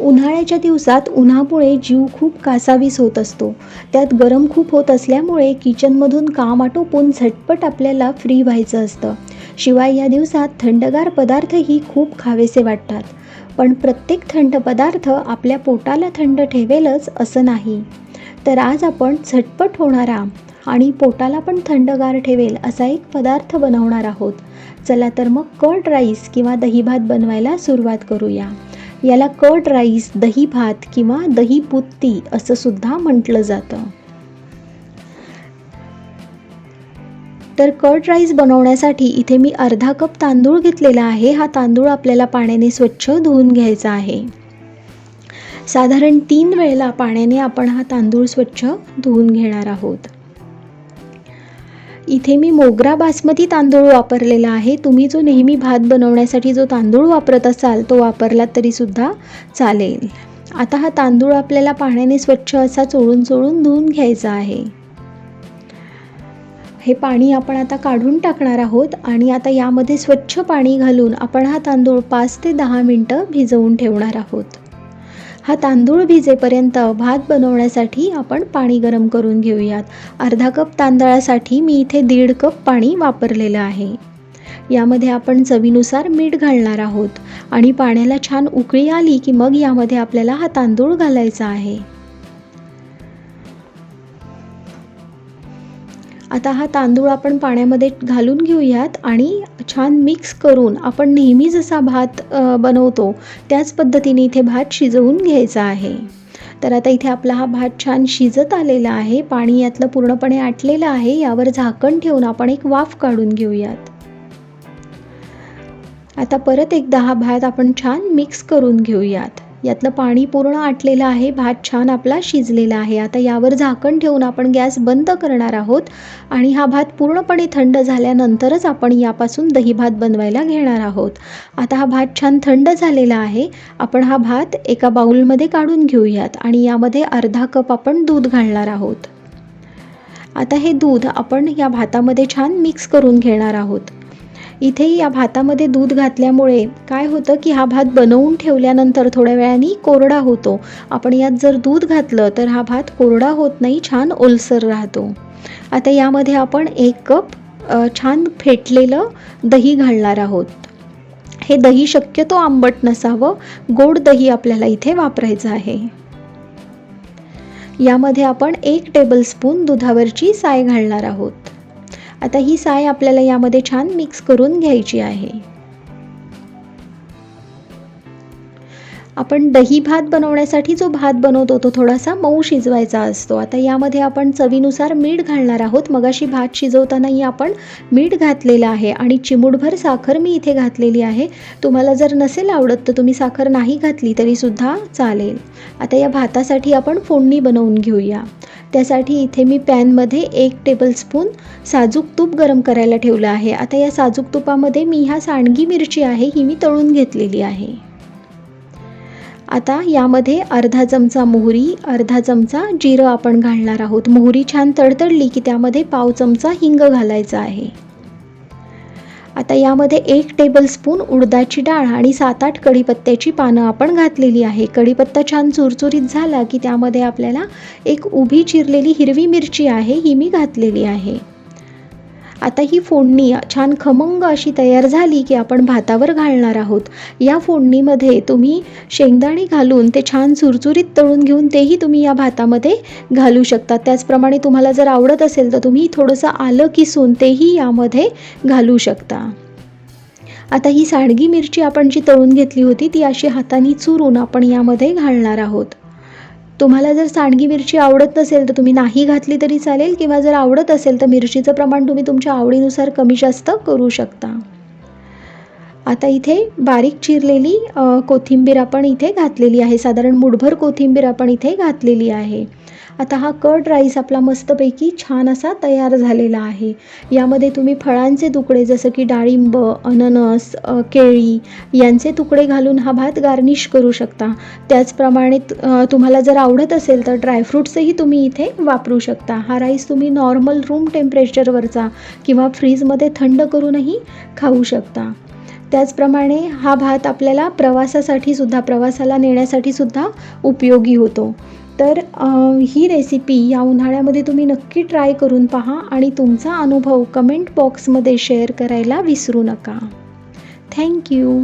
उन्हाळ्याच्या दिवसात उन्हामुळे जीव खूप कासावीस होत असतो. त्यात गरम खूप होत असल्यामुळे किचनमधून काम आटोपून झटपट आपल्याला फ्री व्हायचं असतं. शिवाय या दिवसात थंडगार पदार्थही खूप खावेसे वाटतात. पण प्रत्येक थंड पदार्थ आपल्या पोटाला थंड ठेवेलच असं नाही. तर आज आपण झटपट होणारा आणि पोटाला पण थंडगार ठेवेल असा एक पदार्थ बनवणार आहोत. चला तर मग कर्ड राईस किंवा दही भात बनवायला सुरुवात करूया. याला कर्ड राईस दही भात किंवा दही पुत्ती असं सुद्धा म्हटलं जातं. तर कर्ड राईस बनवण्यासाठी इथे मी अर्धा कप तांदूळ घेतलेला आहे. हा तांदूळ आपल्याला पाण्याने स्वच्छ धुवून घ्यायचा आहे. साधारण तीन वेळेला पाण्याने आपण हा तांदूळ स्वच्छ धुवून घेणार आहोत. इथे मी मोगरा बासमती तांदूळ वापरलेला आहे. तुम्ही जो नेहमी भात बनवण्यासाठी जो तांदूळ वापरत असाल तो वापरलात तरीसुद्धा चालेल. आता हा तांदूळ आपल्याला पाण्याने स्वच्छ असा चोळून चोळून धुवून घ्यायचा आहे. हे पाणी आपण आता काढून टाकणार आहोत आणि आता यामध्ये स्वच्छ पाणी घालून आपण हा तांदूळ पाच ते दहा मिनटं भिजवून ठेवणार आहोत. हा तांदूळ भिजेपर्यंत भात बनवण्यासाठी आपण पाणी गरम करून घेऊयात. अर्धा कप तांदळासाठी मी इथे दीड कप पाणी वापरलेलं आहे. यामध्ये आपण चवीनुसार मीठ घालणार आहोत. आणि पाण्याला छान उकळी आली की मग यामध्ये आपल्याला हा तांदूळ घालायचा आहे. आता हा तांदूळ आपण पाण्यामध्ये घालून घेऊयात आणि छान मिक्स करून आपण नेहमी जसा भात बनवतो त्याच पद्धतीने इथे भात शिजवून घ्यायचा आहे. तर आता इथे आपला हा भात छान शिजत आलेला आहे पाणी यातलं पूर्णपणे आटलेलं आहे यावर झाकण ठेवून आपण एक वाफ काढून घेऊयात. आता परत एकदा हा भात आपण छान मिक्स करून घेऊयात. यातलं पाणी पूर्ण आटलेलं आहे भात छान आपला शिजलेला आहे. आता यावर झाकण ठेवून आपण गॅस बंद करणार आहोत आणि हा भात पूर्णपणे थंड झाल्यानंतरच आपण यापासून दही भात बनवायला घेणार आहोत. आता हा भात छान थंड झालेला आहे. आपण हा भात एका बाऊलमध्ये काढून घेऊयात आणि यामध्ये अर्धा कप आपण दूध घालणार आहोत. आता हे दूध आपण या भातामध्ये छान मिक्स करून घेणार आहोत. इथे या भातामध्ये दूध घातल्यामुळे काय होतं की हा भात बनवून ठेवल्यानंतर थोड्या वेळाने कोरडा होतो. आपण यात जर दूध घातलं तर हा भात कोरडा होत नाही छान ओलसर राहतो. आता यामध्ये आपण एक कप छान फेटलेलं दही घालणार आहोत. हे दही शक्यतो आंबट नसावं गोड दही आपल्याला इथे वापरायचं आहे. यामध्ये आपण एक टेबलस्पून दुधावरची साय घालणार आहोत. आता ही साय आपल्याला यामध्ये छान मिक्स करून घ्यायची आहे. आपण दही भात बनवण्यासाठी जो भात बनवतो तो थोडासा मऊ शिजवायचा असतो. आता यामध्ये आपण चवीनुसार मीठ घालणार आहोत. मगाशी भात शिजवतानाही आपण मीठ घातलेलं आहे आणि चिमूटभर साखर मी इथे घातलेली आहे. तुम्हाला जर नसेल आवडत तर तुम्ही साखर नाही घातली तरीसुद्धा चालेल. आता या भातासाठी आपण फोडणी बनवून घेऊया. त्यासाठी इथे मी पॅनमध्ये एक टेबलस्पून साजूक तूप गरम करायला ठेवलं आहे. आता या साजूक तुपामध्ये मी ह्या सांडगी मिरची आहे ही मी तळून घेतलेली आहे. आता यामध्ये अर्धा चमचा मोहरी अर्धा चमचा जिरं आपण घालणार आहोत. मोहरी छान तडतडली की त्यामध्ये पाव चमचा हिंग घालायचा आहे. आता यामध्ये एक टेबलस्पून उडदाची डाळ आणि सात आठ कढीपत्त्याची पानं आपण घातलेली आहे. कढीपत्ता छान चुरचुरीत झाला की त्यामध्ये आपल्याला एक उभी चिरलेली हिरवी मिरची आहे ही मी घातलेली आहे. आता ही फोडणी छान खमंग अशी तयार झाली की आपण भातावर घालणार आहोत. या फोडणीमध्ये तुम्ही शेंगदाणे घालून ते छान चुरचुरीत तळून घेऊन तेही तुम्ही या भातामध्ये घालू शकता. त्याचप्रमाणे तुम्हाला जर आवडत असेल तर तुम्ही थोडंसं आलं किसून तेही यामध्ये घालू शकता. आता ही सांडगी मिरची आपण जी तळून घेतली होती ती अशी हाताने चुरून आपण यामध्ये घालणार आहोत. तुम्हाला जर सांडगी मिरची आवडत नसेल तर तुम्ही नाही घातली तरी चालेल किंवा जर आवडत असेल तर मिरचीचं प्रमाण तुम्ही तुमच्या आवडीनुसार कमी जास्त करू शकता. आता इथे बारीक चिरलेली कोथिंबीर आपण इथे घातलेली आहे. साधारण मुठभर कोथिंबीर आपण इथे घातलेली आहे. आता हा कर्ड राईस आपला मस्तपैकी छान असा तयार झालेला आहे. यामध्ये तुम्ही फळांचे तुकडे जसं की डाळिंब अननस केळी यांचे तुकडे घालून हा भात गार्निश करू शकता. त्याचप्रमाणे तुम्हाला जर आवडत असेल तर ड्रायफ्रूट्सही तुम्ही इथे वापरू शकता. हा राईस तुम्ही नॉर्मल रूम टेम्परेचरवरचा किंवा फ्रीजमध्ये थंड करूनही खाऊ शकता. त्याचप्रमाणे हा भात आपल्याला प्रवासासाठी सुद्धा प्रवासाला नेण्यासाठी सुद्धा उपयोगी होतो. तर ही रेसिपी या उन्हाळ्यामध्ये तुम्ही नक्की ट्राय करून पहा आणि तुमचा अनुभव कमेंट बॉक्समध्ये शेअर करायला विसरू नका. थँक्यू